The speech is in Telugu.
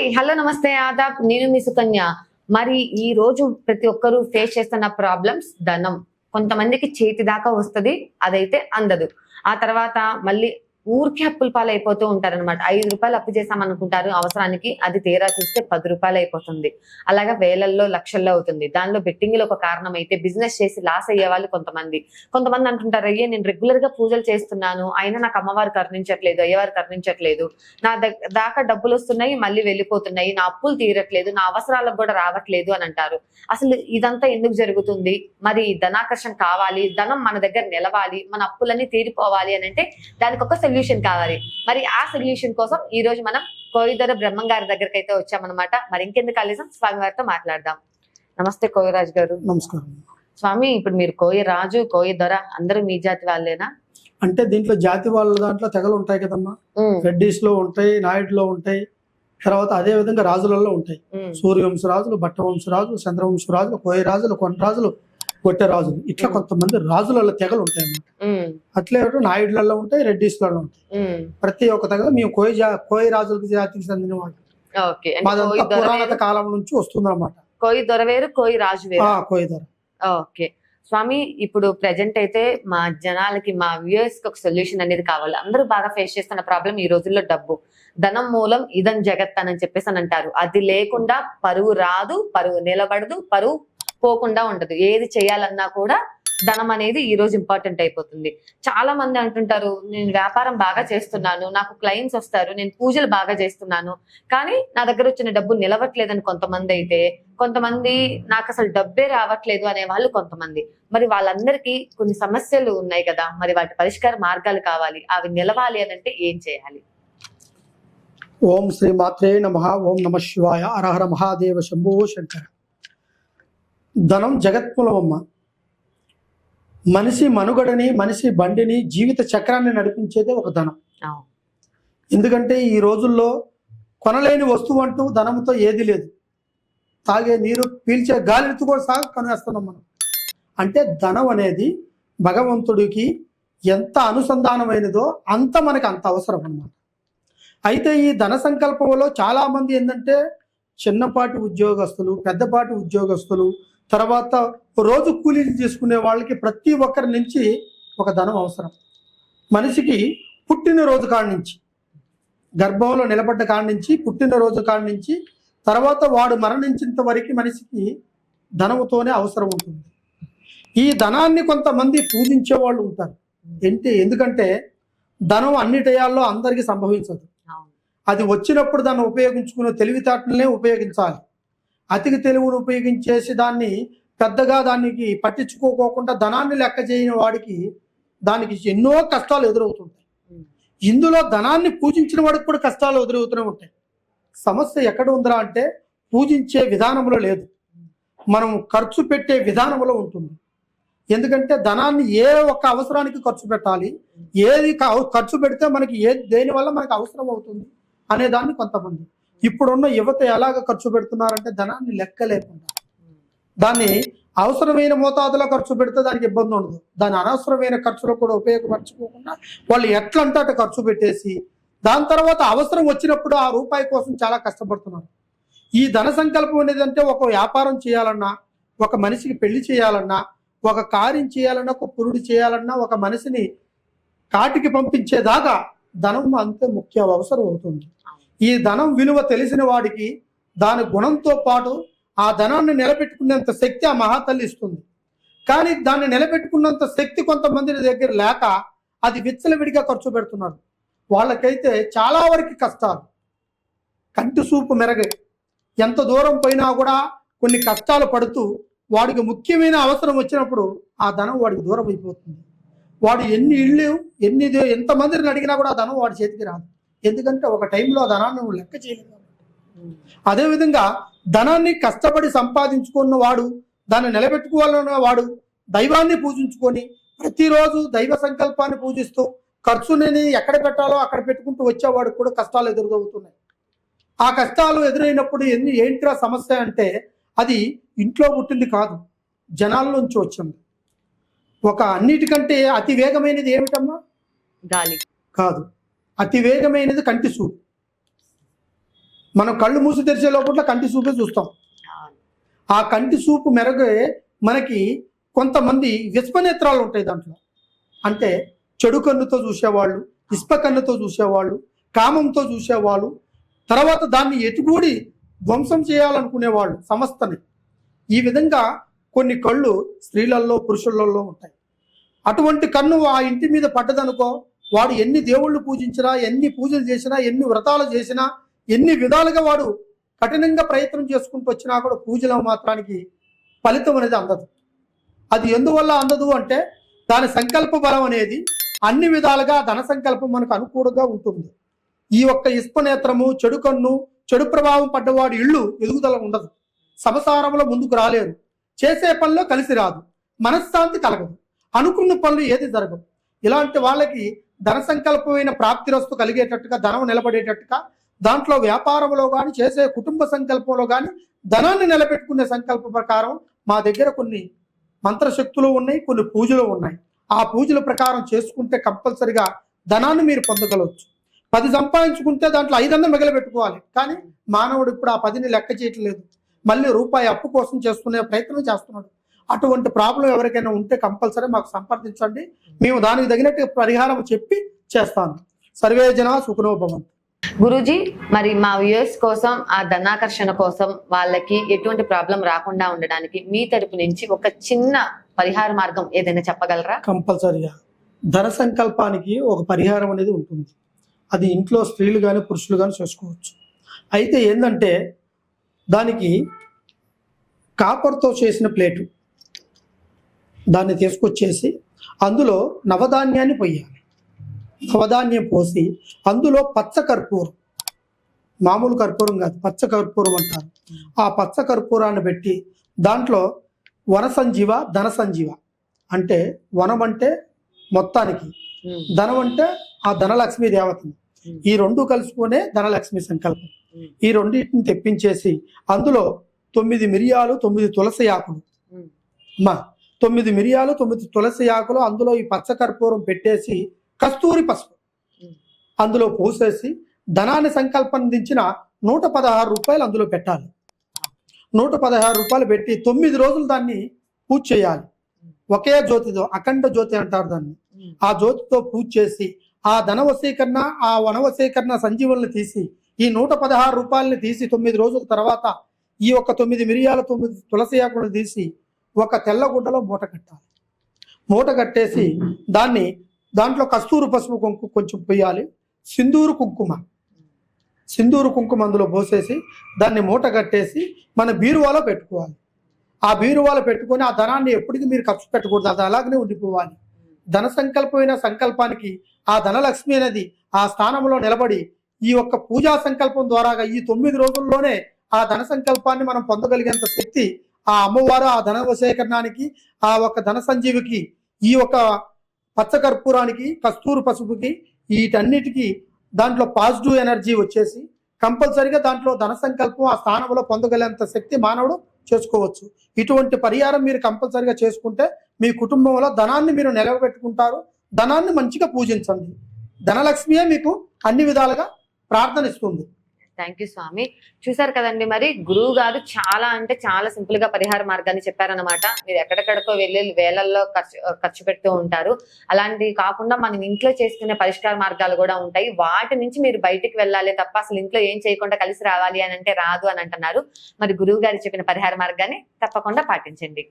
హాయ్ హలో నమస్తే ఆదాబ్. నేను మీ సుకన్య. మరి ఈ రోజు ప్రతి ఒక్కరూ ఫేస్ చేస్తున్న ప్రాబ్లమ్స్ ధనం. కొంతమందికి చేతి దాకా వస్తది అదైతే అందదు. ఆ తర్వాత మళ్ళీ ఊరికే అప్పుల పాలు అయిపోతూ ఉంటారన్నమాట. ఐదు రూపాయలు అప్పు చేసామనుకుంటారు అవసరానికి అది తీరా చూస్తే పది రూపాయలు అయిపోతుంది. అలాగా వేలల్లో లక్షల్లో అవుతుంది. దానిలో బెట్టింగ్లు ఒక కారణం అయితే బిజినెస్ చేసి లాస్ అయ్యే వాళ్ళు కొంతమంది. కొంతమంది అంటుంటారు అయ్యే నేను రెగ్యులర్గా పూజలు చేస్తున్నాను. అయినా నాకు అమ్మవారు కరుణించట్లేదు అయ్యవారు కరుణించట్లేదు. నా దాకా డబ్బులు వస్తున్నాయి మళ్ళీ వెళ్ళిపోతున్నాయి. నా అప్పులు తీరట్లేదు నా అవసరాలకు కూడా రావట్లేదు అని అంటారు. అసలు ఇదంతా ఎందుకు జరుగుతుంది? మరి ధనాకర్షణ కావాలి ధనం మన దగ్గర నిలవాలి మన అప్పులన్నీ తీరిపోవాలి అని అంటే దానికి ఒక సొల్యూషన్ కావాలి. మరి ఆ సొల్యూషన్ కోసం ఈ రోజు మనం కోయిదర బ్రహ్మం గారి దగ్గరికి అయితే వచ్చామన్నమాట. మరి ఇంకెందుకు కలిసాం స్వామి వారితో మాట్లాడదాం. నమస్తే కోయరాజు గారు. నమస్కారం. స్వామి ఇప్పుడు మీరు కోయి రాజు కోయి దొర అందరూ మీ జాతి వాళ్ళేనా? అంటే దీంట్లో జాతి వాళ్ళ దాంట్లో తెగలు ఉంటాయి కదమ్మా. రెడ్డిస్లో ఉంటాయి నాయుడులో ఉంటాయి. తర్వాత అదే విధంగా రాజులలో ఉంటాయి. సూర్యవంశ రాజులు భట్టవంశ రాజులు చంద్రవంశ రాజులు కోయ రాజులు కొన రాజులు గొట్టె రాజులు. ఇట్లా. కొంతమంది రాజులలో తెగలు ఉంటాయి అన్నమాట అట్లే నాయుడులలో ఉంటాయి రెడ్డిస్లలో ఉంటాయి. ప్రతి ఒక్క తెగ మేము కోయ జా కోయ రాజులకి జాతికి చెందిన వాళ్ళు. మాదంతా దొర పురాణత కాలం నుంచి వస్తుంది అనమాట కోయి దొర వేరు కోయి రాజు వేరు. కోయ ధర ఓకే. స్వామి ఇప్పుడు ప్రజెంట్ అయితే మా జనాలకి మా వ్యూయర్స్కి ఒక సొల్యూషన్ అనేది కావాలి. అందరూ బాగా ఫేస్ చేస్తున్న ప్రాబ్లం ఈ రోజుల్లో డబ్బు. ధనం మూలం ఇదం జగత్ అని చెప్పేసి అని అంటారు. అది లేకుండా పరువు రాదు పరువు నిలబడదు పరువు పోకుండా ఉండదు. ఏది చేయాలన్నా కూడా ధనం అనేది ఈ రోజు ఇంపార్టెంట్ అయిపోతుంది. చాలా మంది అంటుంటారు నేను వ్యాపారం బాగా చేస్తున్నాను నాకు క్లయింట్స్ వస్తారు నేను పూజలు బాగా చేస్తున్నాను కానీ నా దగ్గర వచ్చిన డబ్బు నిలవట్లేదని కొంతమంది అయితే కొంతమంది నాకు అసలు డబ్బే రావట్లేదు అనే వాళ్ళు కొంతమంది. మరి వాళ్ళందరికీ కొన్ని సమస్యలు ఉన్నాయి కదా మరి వాటి పరిష్కార మార్గాలు కావాలి అవి నిలవాలి అని అంటే ఏం చేయాలి? ఓం శ్రీ మాత్రే నమ ఓం నమ శివాయ అరహర మహాదేవ శంభో శంకర. ధనం జగత్మూలమమ్మ మనిషి మనుగడని మనిషి బండిని జీవిత చక్రాన్ని నడిపించేదే ఒక ధనం. ఎందుకంటే ఈ రోజుల్లో కొనలేని వస్తువు అంటూ ధనంతో ఏది లేదు. తాగే నీరు పీల్చే గాలితో కూడా సహా కొనేస్తున్నాం మనం. అంటే ధనం అనేది భగవంతుడికి ఎంత అనుసంధానమైనదో అంత మనకి అంత అవసరం అన్నమాట. అయితే ఈ ధన సంకల్పంలో చాలా మంది ఏంటంటే చిన్నపాటి ఉద్యోగస్తులు పెద్దపాటి ఉద్యోగస్తులు తర్వాత రోజు కూలీలు చేసుకునే వాళ్ళకి ప్రతి ఒక్కరి నుంచి ఒక ధనం అవసరం. మనిషికి పుట్టినరోజు కాడి నుంచి గర్భంలో నిలబడ్డ కాడి నుంచి పుట్టినరోజు కాడి నుంచి తర్వాత వాడు మరణించేంత వరకు మనిషికి ధనముతోనే అవసరం ఉంటుంది. ఈ ధనాన్ని కొంతమంది పూజించే వాళ్ళు ఉంటారు. ఏంటి? ఎందుకంటే ధనం అన్ని టయాల్లో అందరికీ సంభవించదు. అది వచ్చినప్పుడు దాన్ని ఉపయోగించుకునే తెలివితేటలనే ఉపయోగించాలి. అతికి తెలివిని ఉపయోగించేసి దాన్ని పెద్దగా దానికి పట్టించుకోకుండా ధనాన్ని లెక్క చేయని వాడికి దానికి ఎన్నో కష్టాలు ఎదురవుతుంటాయి. ఇందులో ధనాన్ని పూజించిన వాడికి కూడా కష్టాలు ఎదురవుతూనే ఉంటాయి. సమస్య ఎక్కడ ఉందిరా అంటే పూజించే విధానంలో లేదు. మనం ఖర్చు పెట్టే విధానంలో ఉంటుంది. ఎందుకంటే ధనాన్ని ఏ ఒక్క అవసరానికి ఖర్చు పెట్టాలి. ఏది ఖర్చు పెడితే మనకి ఏ దేనివల్ల మనకి అవసరం అవుతుంది అనేదాన్ని కొంతమంది ఇప్పుడున్న యువత ఎలాగ ఖర్చు పెడుతున్నారంటే ధనాన్ని లెక్క లేకుండా. దాన్ని అవసరమైన మోతాదులో ఖర్చు పెడితే దానికి ఇబ్బంది ఉండదు. దాని అనవసరమైన ఖర్చులో కూడా ఉపయోగపరచుకోకుండా వాళ్ళు ఎట్లంటే అటు ఖర్చు పెట్టేసి దాని తర్వాత అవసరం వచ్చినప్పుడు ఆ రూపాయి కోసం చాలా కష్టపడుతున్నారు. ఈ ధన సంకల్పం అనేది అంటే ఒక వ్యాపారం చేయాలన్నా ఒక మనిషికి పెళ్ళి చేయాలన్నా ఒక కార్యం చేయాలన్నా ఒక పురుడు చేయాలన్నా ఒక మనిషిని కాటికి పంపించేదాకా ధనం అంతే ముఖ్య అవసరం అవుతుంది. ఈ ధనం విలువ తెలిసిన వాడికి దాని గుణంతో పాటు ఆ ధనాన్ని నిలబెట్టుకునేంత శక్తి ఆ మహాతల్లి ఇస్తుంది. కానీ దాన్ని నిలబెట్టుకున్నంత శక్తి కొంతమంది దగ్గర లేక అది విచ్చలవిడిగా ఖర్చు పెడుతున్నారు. వాళ్ళకైతే చాలా వరకు కష్టాలు. కంటి చూపు మెరగై. ఎంత దూరం పోయినా కూడా కొన్ని కష్టాలు పడుతూ వాడికి ముఖ్యమైన అవసరం వచ్చినప్పుడు ఆ ధనం వాడికి దూరం అయిపోతుంది. వాడు ఎన్ని ఇళ్ళు ఎన్ని ఎంతమందిని అడిగినా కూడా ఆ ధనం వాడి చేతికి రాదు. ఎందుకంటే ఒక టైంలో ధనాన్ని నువ్వు లెక్క చేయలేవు. అదేవిధంగా ధనాన్ని కష్టపడి సంపాదించుకున్న వాడు దాన్ని నిలబెట్టుకోవాలన్న వాడు దైవాన్ని పూజించుకొని ప్రతిరోజు దైవ సంకల్పాన్ని పూజిస్తూ ఖర్చుని ఎక్కడ పెట్టాలో అక్కడ పెట్టుకుంటూ వచ్చేవాడు కూడా కష్టాలు ఎదురవుతున్నాయి. ఆ కష్టాలు ఎదురైనప్పుడు ఎన్ని ఏంట్రా సమస్య అంటే అది ఇంట్లో పుట్టింది కాదు జనాల నుంచి వచ్చింది. ఒక అన్నిటికంటే అతి వేగమైనది ఏమిటమ్మా? గాలి. కాదు. అతి వేగమైనది కంటి చూపు మనం కళ్ళు మూసి తెరిచే లోపల కంటి చూపే చూస్తాం. ఆ కంటి చూపు మెరుగే మనకి కొంతమంది విశ్వనేత్రాలు ఉంటాయి దాంట్లో. అంటే చెడు కన్నుతో చూసేవాళ్ళు ఇష్ప కన్నుతో చూసేవాళ్ళు కామంతో చూసేవాళ్ళు తర్వాత దాన్ని ఎటుగూడి ధ్వంసం చేయాలనుకునేవాళ్ళు సమస్తని. ఈ విధంగా కొన్ని కళ్ళు స్త్రీలలో పురుషులలో ఉంటాయి. అటువంటి కన్ను ఆ ఇంటి మీద పడ్డదనుకో వాడు ఎన్ని దేవుళ్ళు పూజించినా ఎన్ని పూజలు చేసినా ఎన్ని వ్రతాలు చేసినా ఎన్ని విధాలుగా వాడు కఠినంగా ప్రయత్నం చేసుకుంటూ వచ్చినా కూడా పూజల మాత్రానికి ఫలితం అనేది అందదు. అది ఎందువల్ల అందదు అంటే దాని సంకల్ప బలం అనేది అన్ని విధాలుగా ధన సంకల్పం మనకు అనుకూలంగా ఉంటుంది. ఈ ఒక్క ఇష్పనేత్రము చెడు కన్ను చెడు ప్రభావం పడ్డవాడు ఇళ్ళు ఎదుగుదల ఉండదు. సంసారంలో ముందుకు రాలేరు. చేసే పనిలో కలిసి రాదు. మనశ్శాంతి కలగదు. అనుకున్న పనులు ఏది జరగవు. ఇలాంటి వాళ్ళకి ధన సంకల్పమైన ప్రాప్తిరస్తు కలిగేటట్టుగా ధనం నిలబడేటట్టుగా దాంట్లో వ్యాపారంలో కానీ చేసే కుటుంబ సంకల్పంలో కానీ ధనాన్ని నిలబెట్టుకునే సంకల్ప ప్రకారం మా దగ్గర కొన్ని మంత్రశక్తులు ఉన్నాయి కొన్ని పూజలు ఉన్నాయి. ఆ పూజల ప్రకారం చేసుకుంటే కంపల్సరిగా ధనాన్ని మీరు పొందగలవచ్చు. పది సంపాదించుకుంటే దాంట్లో ఐదు వందలు మిగలబెట్టుకోవాలి కానీ మానవుడు ఇప్పుడు ఆ పదిని లెక్క చేయట్లేదు. మళ్ళీ రూపాయి అప్పు కోసం చేసుకునే ప్రయత్నం చేస్తున్నాడు. అటువంటి ప్రాబ్లం ఎవరికైనా ఉంటే కంపల్సరీ మాకు సంప్రదించండి. మేము దానికి తగినట్టు పరిహారం చెప్పి చేస్తాను సర్వే జన సుఖనోభవం గురూజీ మరి మా వ్యూయర్స్ కోసం ఆ ధనాకర్షణ కోసం వాళ్ళకి ఎటువంటి ప్రాబ్లం రాకుండా ఉండడానికి మీ తరపు నుంచి ఒక చిన్న పరిహార మార్గం ఏదైనా చెప్పగలరా? కంపల్సరిగా. ధన సంకల్పానికి ఒక పరిహారం అనేది ఉంటుంది. అది ఇంట్లో స్త్రీలు కానీ పురుషులు కానీ చేసుకోవచ్చు. అయితే ఏంటంటే దానికి కాపర్తో చేసిన ప్లేటు. దాన్ని తీసుకొచ్చేసి అందులో నవధాన్యాన్ని పొయ్యాలి నవధాన్యం పోసి అందులో పచ్చ కర్పూరం మామూలు కర్పూరం కాదు పచ్చ కర్పూరం అంటారు. ఆ పచ్చ కర్పూరాన్ని పెట్టి దాంట్లో వన సంజీవ ధన సంజీవ అంటే వనం అంటే మొత్తానికి. ధనం అంటే ఆ ధనలక్ష్మి దేవతని. ఈ రెండు కలుసుకునే ధనలక్ష్మి సంకల్పం. ఈ రెండింటిని తెప్పించేసి అందులో తొమ్మిది మిరియాలు తొమ్మిది తులసి ఆకులు. అమ్మా తొమ్మిది మిరియాలు తొమ్మిది తులసి ఆకులు అందులో ఈ పచ్చ కర్పూరం పెట్టేసి కస్తూరి పసుపు. అందులో పోసేసి ధనాన్ని సంకల్పించిన నూట పదహారు రూపాయలు అందులో పెట్టాలి. నూట పదహారు రూపాయలు పెట్టి తొమ్మిది రోజులు దాన్ని పూజ చేయాలి. ఒకే జ్యోతితో అఖండ జ్యోతి అంటారు దాన్ని. ఆ జ్యోతితో పూజ చేసి ఆ ధన వశీకరణ ఆ వన వశీకరణ సంజీవుల్ని తీసి ఈ నూట పదహారు రూపాయలని తీసి తొమ్మిది రోజుల తర్వాత ఈ ఒక తొమ్మిది మిరియాల తొమ్మిది తులసి ఆకులను తీసి ఒక తెల్లగుడ్డలో మూట కట్టాలి. మూట కట్టేసి దాన్ని దాంట్లో కస్తూరు పసుపు కుంకు కొంచెం పోయాలి సింధూరు కుంకుమ. సింధూరు కుంకుమ అందులో పోసేసి దాన్ని మూట కట్టేసి మన బీరువాలో పెట్టుకోవాలి. ఆ బీరువాలో పెట్టుకొని ఆ ధనాన్ని ఎప్పటికీ మీరు ఖర్చు పెట్టకూడదు. అది అలాగనే ఉండిపోవాలి. ధన సంకల్పమైన సంకల్పానికి ఆ ధనలక్ష్మి అనేది ఆ స్థానంలో నిలబడి ఈ యొక్క పూజా సంకల్పం ద్వారాగా ఈ తొమ్మిది రోజుల్లోనే ఆ ధన సంకల్పాన్ని మనం పొందగలిగేంత శక్తి ఆ అమ్మవారు ఆ ధన సేకరణానికి ఆ ఒక ధన సంజీవికి ఈ ఒక పచ్చకర్పూరానికి కస్తూరు పసుపుకి వీటన్నిటికీ దాంట్లో పాజిటివ్ ఎనర్జీ వచ్చేసి కంపల్సరిగా దాంట్లో ధన సంకల్పం ఆ స్థానంలో పొందగలేంత శక్తి మానవుడు చేసుకోవచ్చు. ఇటువంటి పరిహారం మీరు కంపల్సరిగా చేసుకుంటే మీ కుటుంబంలో ధనాన్ని మీరు నిలబెట్టుకుంటారు ధనాన్ని మంచిగా పూజించండి. ధనలక్ష్మియే మీకు అన్ని విధాలుగా ప్రార్థన ఇస్తుంది. థ్యాంక్ యూ స్వామి. చూసారు కదండి మరి? గురువు గారు చాలా అంటే చాలా సింపుల్గా పరిహార మార్గాన్ని చెప్పారనమాట మీరు ఎక్కడెక్కడికో వెళ్ళి వేలల్లో ఖర్చు ఖర్చు పెడుతూ ఉంటారు. అలాంటివి కాకుండా మనం ఇంట్లో చేసుకునే పరిష్కార మార్గాలు కూడా ఉంటాయి. వాటి నుంచి మీరు బయటికి వెళ్ళాలి తప్ప అసలు ఇంట్లో ఏం చేయకుండా కలిసి రావాలి అని అంటే రాదు అని అంటున్నారు. మరి గురువు గారు చెప్పిన పరిహార మార్గాన్ని తప్పకుండా పాటించండి.